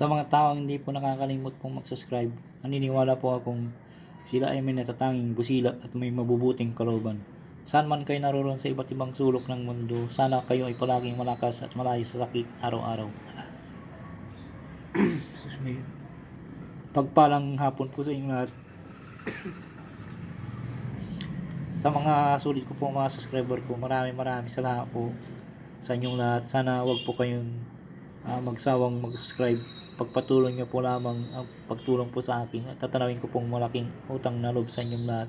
Sa mga taong hindi po nakakalimot pong mag-subscribe, naniniwala po akong sila ay may natatanging busila at may mabubuting kalooban. Saan man kayo naroon sa iba't ibang sulok ng mundo, sana kayo ay palaging malakas at malayo sa sakit araw-araw. Pagpalang hapon po sa inyo lahat. sa mga sulit ko po mga subscriber ko, maraming maraming salamat po sa inyong lahat. Sana wag po kayong ah, magsawang mag-subscribe. Pagpatuloy niyo po lamang ang pagtulong po sa akin at tatanawin ko pong malaking utang na loob sa inyong lahat.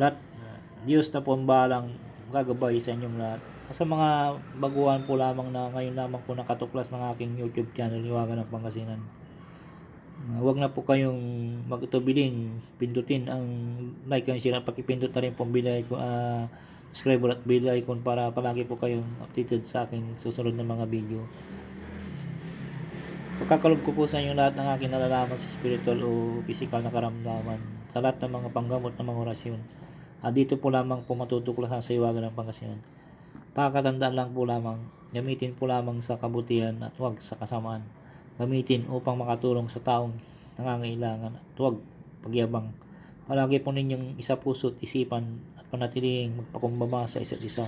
Lahat, ah, Diyos na po ang balang gagabay sa inyong lahat. Sa mga baguhan po lamang na ngayon lamang po nakatuklas ng aking YouTube channel, Iwagan ng Pangasinan. Uh, Huwag na po kayong magtubiling pindutin ang like and share at pakipindot na rin po ang bell icon, ah, subscribe at bell icon para palagi po kayong updated sa aking susunod na mga video. Pagkakalob ko po sa inyo lahat ng aking nalalaman sa spiritual o physical na karamdaman sa lahat ng mga panggamot ng mga orasyon. At dito po lamang po matutuklasan sa iwagan ng Pangasinan. Pakatandaan lang po lamang, gamitin po lamang sa kabutihan at huwag sa kasamaan. Gamitin upang makatulong sa taong nangangailangan at huwag pagyabang. Palagi po ninyong isa puso't isipan at panatiling magpakumbaba sa isa't isa.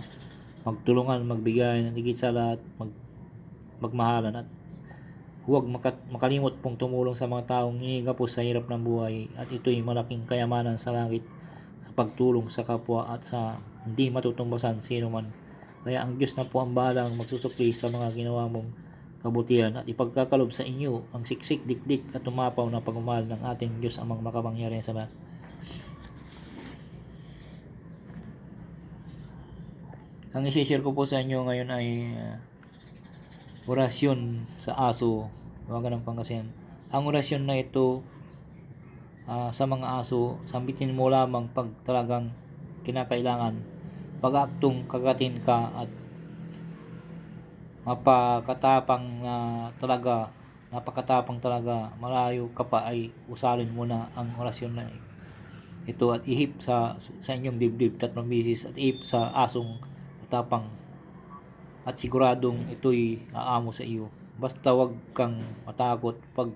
Magtulungan, magbigay, at higit sa lahat, mag, magmahalan at huwag maka- makalimot pong tumulong sa mga taong po sa hirap ng buhay at ito'y malaking kayamanan sa langit sa pagtulong sa kapwa at sa hindi matutumbasan sino man. Kaya ang Diyos na po ang bahalang magsusukli sa mga ginawa mong kabutihan at ipagkakalob sa inyo ang siksik, dikdik at tumapaw na pagmamahal ng ating Diyos amang makapangyarihan sa lahat. Ang isi-share ko po sa inyo ngayon ay uh, orasyon sa aso. Huwag ng Pangasinan. Ang orasyon na ito ah, sa mga aso, sambitin mo lamang pag talagang kinakailangan. Pag-aktong kagatin ka at mapakatapang na talaga, napakatapang talaga, malayo ka pa ay usalin mo na ang orasyon na ito at ihip sa sa inyong dibdib tatlong bisis at ihip sa asong tapang at siguradong ito'y aamo sa iyo. Basta wag kang matakot pag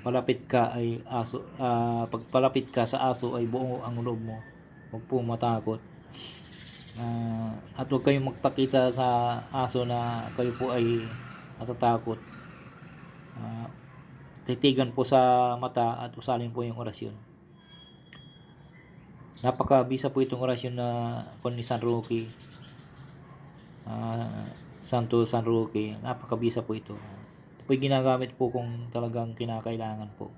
palapit ka ay aso ah, pag palapit ka sa aso ay buo ang loob mo. Huwag po matakot. Ah, at huwag kayong magpakita sa aso na kayo po ay natatakot. Ah, titigan po sa mata at usalin po yung orasyon. Napakabisa po itong orasyon na kon ni San Roque. Ah, Santo San Roque. Napakabisa po ito. Ito po ginagamit po kung talagang kinakailangan po.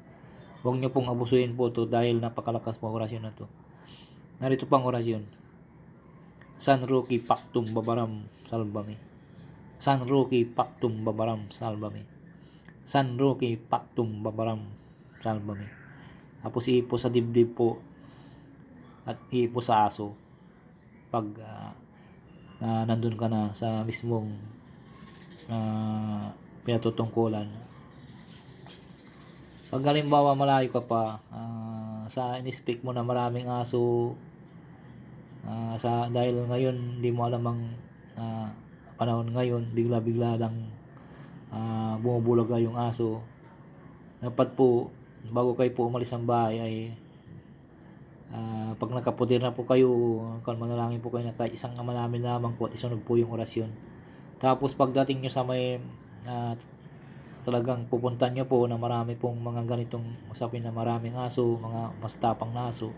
Huwag niyo pong abusuin po ito dahil napakalakas po orasyon na to. Narito pang orasyon. San Roque Pactum Babaram Salvame. San Roque Pactum Babaram Salvame. San Roque Pactum Babaram Salvame. Tapos ipo sa dibdib po at ipo sa aso pag ah, na nandun ka na sa mismong uh, pinatutungkulan. Pag halimbawa malayo ka pa, ah, sa in-speak mo na maraming aso, ah, sa dahil ngayon hindi mo alam ang ah, panahon ngayon, bigla-bigla lang uh, bumubulaga yung aso. Dapat po, bago kayo po umalis ng bahay ay Ah, pag nakaputir na po kayo, kung manalangin po kayo na isang ama namin lamang po at isunod po yung orasyon. Tapos pagdating nyo sa may ah, talagang pupuntan nyo po na marami pong mga ganitong usapin na maraming aso, mga mas tapang na aso,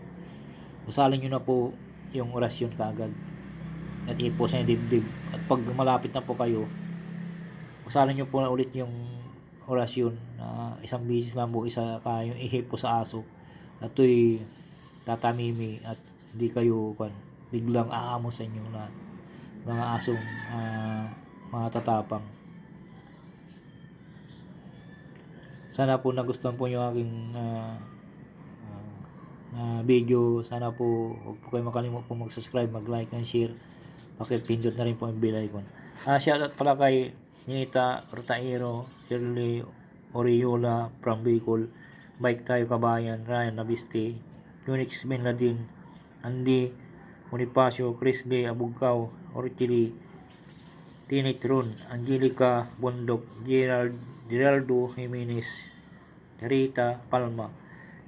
usalin nyo na po yung orasyon kaagad. At ipo sa dibdib. At pag malapit na po kayo, usalin nyo po na ulit yung orasyon na isang bisis lang po isa kayo ihip po sa aso. At ito'y tatamimi at hindi kayo kan biglang aamo sa inyo na mga asong ah, mga tatapang. Sana po nagustuhan po yung aking ah, ah, video. Sana po huwag po kayo makalimut po mag-subscribe mag-like and share. Pakipindot na rin po yung bell icon. Ah, shoutout pala kay Ninita Rotairo Shirley Oriola from Bicol. Bike tayo kabayan Ryan Nabiste Unix Bin Laden, Andy, Bonifacio, Chris Lee, Abugao, Orchili, Tinit Ron, Angelica, Bondok, Gerald Diraldo Jimenez, Rita Palma,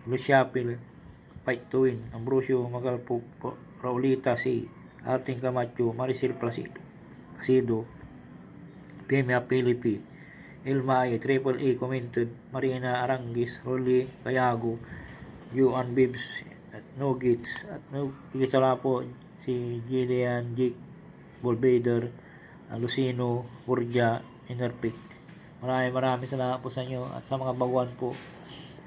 Luciapil, Fight to Win, Ambrosio Magalpo, Raulita C, Arting Camacho, Maricel Placido, Placido, Pemia Pilipi, Ilma A, Triple A commented, Marina Arangis, Rolly Cayago, Yuan Bibs, at Gates, at no ikisala po si Gillian Jake, Bolbader, uh, Lucino, Burja, Enerpic. Maraming maraming salamat po sa inyo at sa mga baguhan po.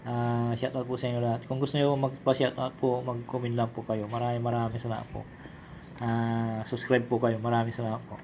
Uh, shoutout po sa inyo lahat. Kung gusto niyo magpa-shoutout po, mag-comment lang po kayo. Maraming maraming salamat po. Ah, subscribe po kayo. Maraming salamat po.